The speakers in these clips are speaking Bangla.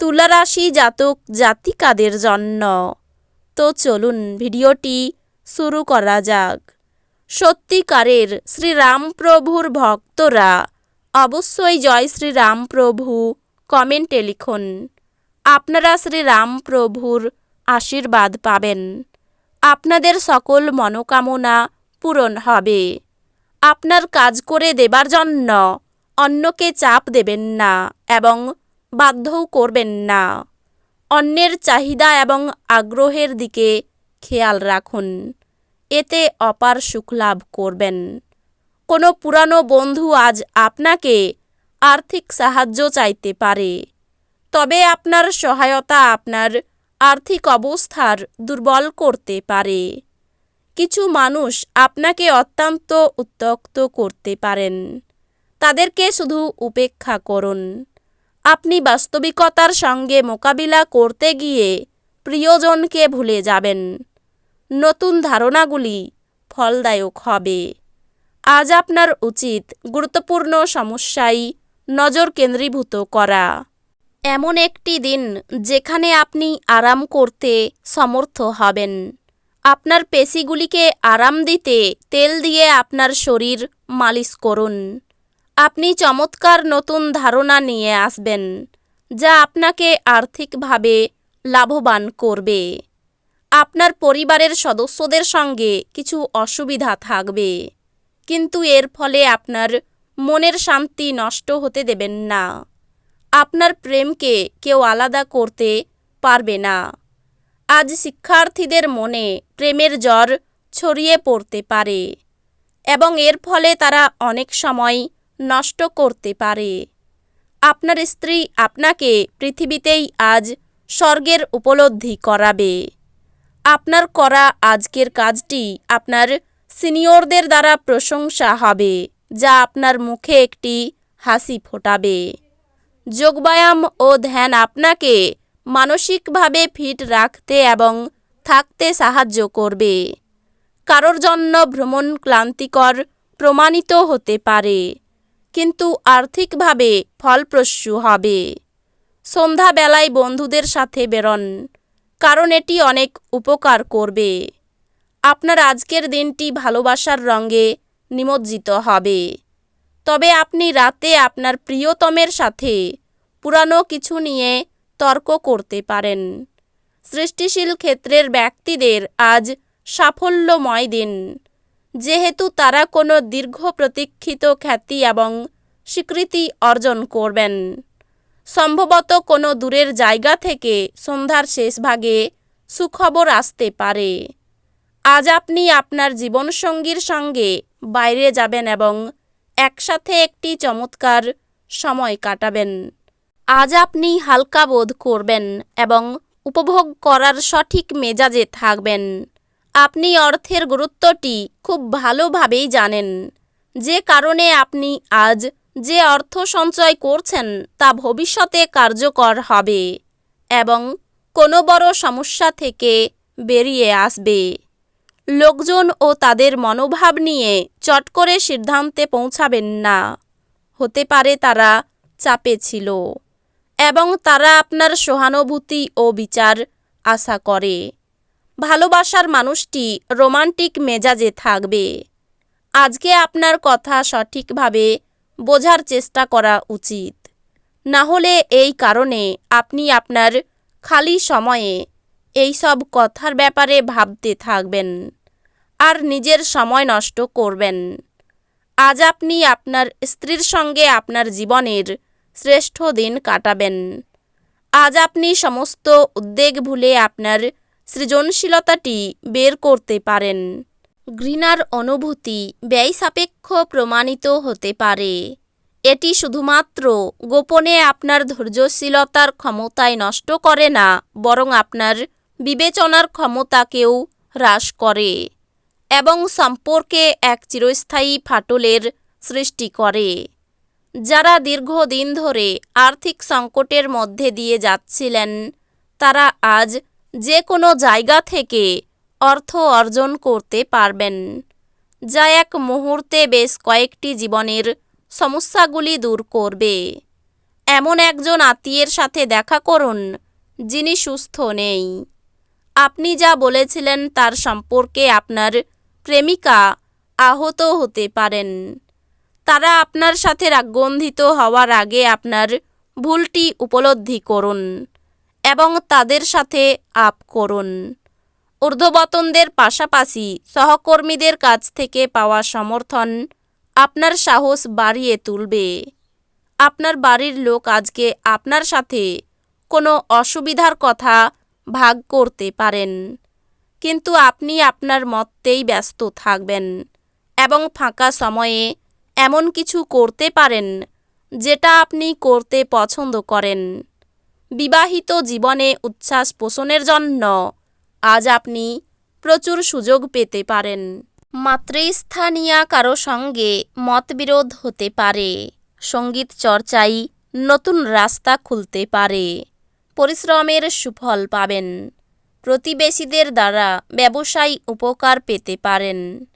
তুলারাশি জাতক জাতিকাদের জন্য। তো চলুন ভিডিওটি শুরু করা যাক। সত্যিকারের শ্রীরামপ্রভুর ভক্তরা অবশ্যই জয় শ্রীরামপ্রভু কমেন্টে লিখুন। আপনারা শ্রীরামপ্রভুর আশীর্বাদ পাবেন। আপনাদের সকল মনোকামনা পূরণ হবে। আপনার কাজ করে দেবার জন্য অন্যকে চাপ দেবেন না এবং বাধ্যও করবেন না। অন্যের চাহিদা এবং আগ্রহের দিকে খেয়াল রাখুন। এতে অপার সুখ লাভ করবেন। কোনো পুরানো বন্ধু আজ আপনাকে আর্থিক সাহায্য চাইতে পারে। তবে আপনার সহায়তা আপনার আর্থিক অবস্থার দুর্বল করতে পারে। কিছু মানুষ আপনাকে অত্যন্ত উত্তক্ত করতে পারেন। তাদেরকে শুধু উপেক্ষা করুন। আপনি বাস্তবিকতার সঙ্গে মোকাবিলা করতে গিয়ে প্রিয়জনকে ভুলে যাবেন। নতুন ধারণাগুলি ফলদায়ক হবে। আজ আপনার উচিত গুরুত্বপূর্ণ সমস্যায় নজর কেন্দ্রীভূত করা। এমন একটি দিন যেখানে আপনি আরাম করতে সমর্থ হবেন। আপনার পেশিগুলিকে আরাম দিতে তেল দিয়ে আপনার শরীর মালিশ করুন। আপনি চমৎকার নতুন ধারণা নিয়ে আসবেন, যা আপনাকে আর্থিকভাবে লাভবান করবে। আপনার পরিবারের সদস্যদের সঙ্গে কিছু অসুবিধা থাকবে, কিন্তু এর ফলে আপনার মনের শান্তি নষ্ট হতে দেবেন না। আপনার প্রেমকে কেউ আলাদা করতে পারবে না। আজ শিক্ষার্থীদের মনে প্রেমের জ্বর ছড়িয়ে পড়তে পারে, এবং এর ফলে তারা অনেক সময় নষ্ট করতে পারে। আপনার স্ত্রী আপনাকে পৃথিবীতেই আজ স্বর্গের উপলব্ধি করাবে। আপনার করা আজকের কাজটি আপনার সিনিয়রদের দ্বারা প্রশংসা হবে, যা আপনার মুখে একটি হাসি ফোটাবে। যোগব্যায়াম ও ধ্যান আপনাকে মানসিকভাবে ফিট রাখতে এবং থাকতে সাহায্য করবে। কারোর জন্য ভ্রমণ ক্লান্তিকর প্রমাণিত হতে পারে। কিন্তু আর্থিকভাবে ফলপ্রসূ হবে। সন্ধ্যাবেলায় বন্ধুদের সাথে বেরন, কারণ এটি অনেক উপকার করবে। আপনার আজকের দিনটি ভালোবাসার রঙে নিমজ্জিত হবে। তবে আপনি রাতে আপনার প্রিয়তমের সাথে পুরানো কিছু নিয়ে তর্ক করতে পারেন। সৃষ্টিশীল ক্ষেত্রের ব্যক্তিদের আজ সাফল্যময় দিন। যেহেতু তারা কোনো দীর্ঘ প্রতীক্ষিত খ্যাতি এবং স্বীকৃতি অর্জন করবেন। সম্ভবত কোনো দূরের জায়গা থেকে সন্ধ্যার শেষ ভাগে সুখবর আসতে পারে। আজ আপনি আপনার জীবনসঙ্গীর সঙ্গে বাইরে যাবেন এবং একসাথে একটি চমৎকার সময় কাটাবেন। আজ আপনি হালকা বোধ করবেন এবং উপভোগ করার সঠিক মেজাজে থাকবেন। আপনি অর্থের গুরুত্বটি খুব ভালোভাবেই জানেন। যে কারণে আপনি আজ যে অর্থ সঞ্চয় করছেন তা ভবিষ্যতে কার্যকর হবে এবং কোনো বড় সমস্যা থেকে বেরিয়ে আসবে। লোকজন ও তাদের মনোভাব নিয়ে চট করে সিদ্ধান্তে পৌঁছাবেন না। হতে পারে তারা চাপে ছিল এবং তারা আপনার সহানুভূতি ও বিচার আশা করে। ভালোবাসার মানুষটি রোমান্টিক মেজাজে থাকবে। আজকে আপনার কথা সঠিকভাবে বোঝার চেষ্টা করা উচিত। না হলে এই কারণে আপনি আপনার খালি সময়ে এই সব কথার ব্যাপারে ভাবতে থাকবেন আর নিজের সময় নষ্ট করবেন। আজ আপনি আপনার স্ত্রীর সঙ্গে আপনার জীবনের শ্রেষ্ঠ দিন কাটাবেন। আজ আপনি সমস্ত উদ্বেগ ভুলে আপনার সৃজনশীলতাটি বের করতে পারেন। ঘৃণার অনুভূতি ব্যয় সাপেক্ষ প্রমাণিত হতে পারে। এটি শুধুমাত্র গোপনে আপনার ধৈর্যশীলতার ক্ষমতায় নষ্ট করে না, বরং আপনার বিবেচনার ক্ষমতাকেও হ্রাস করে এবং সম্পর্কে এক চিরস্থায়ী ফাটলের সৃষ্টি করে, যারা দীর্ঘদিন ধরে আর্থিক সংকটের মধ্যে দিয়ে যাচ্ছিলেন, তারা আজ যে কোনো জায়গা থেকে অর্থ অর্জন করতে পারবেন। যা এক মুহূর্তে বেশ কয়েকটি জীবনের সমস্যাগুলি দূর করবে। এমন একজন আত্মীয়ের সাথে দেখা করুন, যিনি সুস্থ নেই। আপনি যা বলেছিলেন তার সম্পর্কে আপনার প্রেমিকা আহত হতে পারেন। তারা আপনার সাথে রাগগন্ধিত হওয়ার আগে আপনার ভুলটি উপলব্ধি করুন। এবং তাদের সাথে আপ করুন। ঊর্ধ্ববতনদের পাশাপাশি সহকর্মীদের কাছ থেকে পাওয়া সমর্থন আপনার সাহস বাড়িয়ে তুলবে। আপনার বাড়ির লোক আজকে আপনার সাথে কোনো অসুবিধার কথা ভাগ করতে পারেন, কিন্তু আপনি আপনার মতেই ব্যস্ত থাকবেন এবং ফাঁকা সময়ে এমন কিছু করতে পারেন যেটা আপনি করতে পছন্দ করেন। বিবাহিত জীবনে উচ্ছ্বাস পোষণের জন্য। আজ আপনি প্রচুর সুযোগ পেতে পারেন। মাতৃস্থানীয় কারও সঙ্গে মতবিরোধ হতে পারে। সংগীত চর্চায় নতুন রাস্তা খুলতে পারে। পরিশ্রমের সুফল পাবেন। প্রতিবেশীদের দ্বারা ব্যবসায়ী উপকার পেতে পারেন।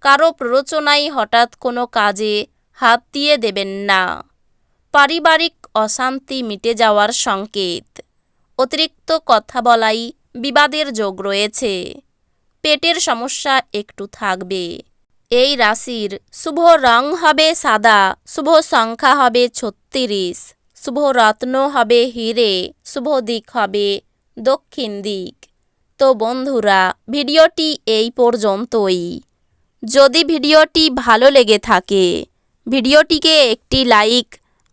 কারও প্ররোচনায় হঠাৎ কোনো কাজে হাত দিয়ে দেবেন না। পারিবারিক অশান্তি মিটে যাওয়ার সংকেত। অতিরিক্ত কথা বলাই বিবাদের যোগ রয়েছে। পেটের সমস্যা একটু থাকবে। এই রাশির শুভ রং হবে সাদা, শুভ সংখ্যা হবে ছত্রিশ, শুভ রত্ন হবে হিরে, শুভ দিক হবে দক্ষিণ দিক। তো বন্ধুরা, ভিডিওটি এই পর্যন্তই। যদি ভিডিওটি ভালো লেগে থাকে, ভিডিওটিকে একটি লাইক